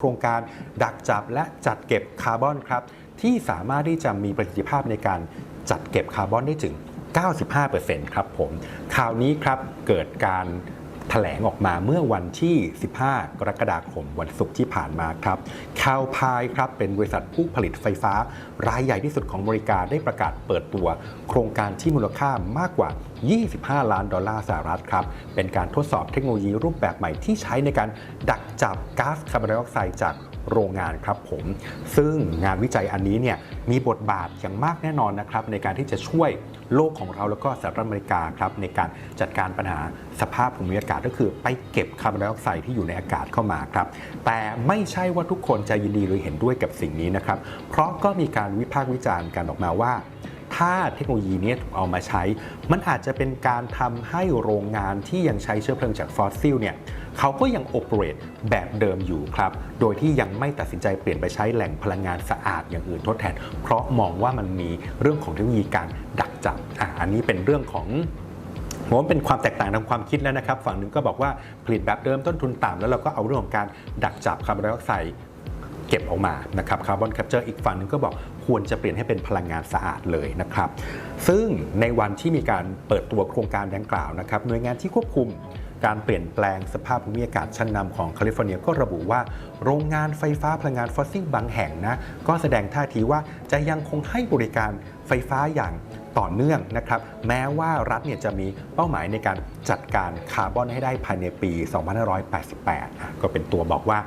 โครงการดักจับและจัดเก็บคาร์บอนครับ ที่สามารถที่จะมีประสิทธิภาพในการจัดเก็บคาร์บอนได้ถึง 95%ครับผมข่าวนี้ครับเกิดการ แถลงออกมาเมื่อวันที่ 15 กรกฎาคมวันศุกร์ที่ผ่านมาครับคาวพายครับเป็นบริษัทผู้ผลิตไฟฟ้ารายใหญ่ที่สุดของอเมริกาได้ประกาศเปิดตัว โครงการที่มูลค่ามากกว่า 25 ล้านดอลลาร์สหรัฐครับ เป็นการทดสอบเทคโนโลยีรูปแบบใหม่ที่ใช้ในการดักจับก๊าซคาร์บอนไดออกไซด์จากโรงงานครับผม ซึ่งงานวิจัยอันนี้เนี่ยมีบทบาทอย่างมากแน่นอนนะครับในการที่จะช่วย โลกของเราแล้วก็สหรัฐอเมริกาครับในการจัดการปัญหาสภาพภูมิอากาศก็คือไปเก็บคาร์บอนไดออกไซด์ที่อยู่ในอากาศเข้ามาครับแต่ไม่ใช่ว่าทุกคนจะยินดีหรือเห็นด้วยกับสิ่งนี้นะครับเพราะก็มีการวิพากษ์วิจารณ์กันออกมาว่า ถ้าเทคโนโลยีนี้ถูกเอามาใช้ มันอาจจะเป็นการทำให้โรงงานที่ยังใช้เชื้อเพลิงจากฟอสซิลเนี่ยเขาก็ยังโอเปเรตแบบเดิมอยู่ครับ โดยที่ยังไม่ตัดสินใจเปลี่ยนไปใช้แหล่งพลังงานสะอาดอย่างอื่นทดแทน เพราะมองว่ามันมีเรื่องของเทคโนโลยีการดักจับอะอันนี้เป็นเรื่องของผมว่าเป็นความแตกต่างทางความคิดแล้วนะครับ ฝั่งหนึ่งก็บอกว่าผลิตแบบเดิมต้นทุนต่ำแล้วเราก็เอาเรื่องของการดักจับคาร์บอนไดออกไซด์ เก็บออกมานะครับคาร์บอนแคปเจอร์อีกฝั่งหนึงก็บอกควรจะเปลี่ยนให้เป็นพลังงานสะอาดเลยนะครับซึ่งในวันที่มีการเปิดตัวโครงการดังกล่าวนะครับหน่วยงานที่ควบคุมการเปลี่ยนแปลงสภาพภูมิอากาศชั้นนำของแคลิฟอร์เนียก็ระบุว่า โรงงานไฟฟ้าพลังงานฟอสซิลบางแห่งนะก็แสดงท่าทีว่าจะยังคงให้บริการไฟฟ้าอย่างต่อเนื่องนะครับแม้ว่ารัฐเนี่ยจะมีเป้าหมายในการจัดการคาร์บอนให้ได้ภายในปี 2588อะก็เป็นตัวบอกว่า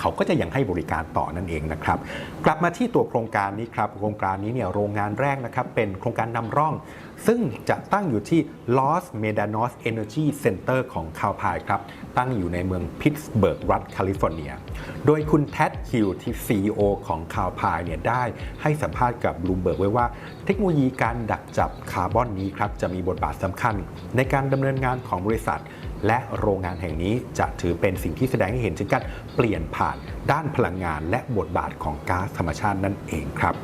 เขาก็จะยังให้บริการต่อนั่นเองนะครับ กลับมาที่ตัวโครงการนี้ครับ โครงการนี้เนี่ยโรงงานแรกนะครับเป็นโครงการนำร่อง ซึ่งจะตั้งอยู่ที่ Los Medanos Energy Center ของคาวพายครับ ตั้งอยู่ในเมืองพิตสเบิร์กรัฐแคลิฟอร์เนีย โดยคุณแท็ดฮิลที่ CEO ของคาวพายเนี่ยได้ให้สัมภาษณ์กับบลูเบิร์กไว้ว่า เทคโนโลยีการดักจับคาร์บอนนี้ครับจะมีบทบาทสำคัญ ในการดำเนินงานของบริษัท และโรงงานแห่งนี้จะถือเป็นสิ่งที่แสดงให้เห็นถึงการเปลี่ยนผ่านด้านพลังงานและบทบาทของก๊าซธรรมชาตินั่นเองครับ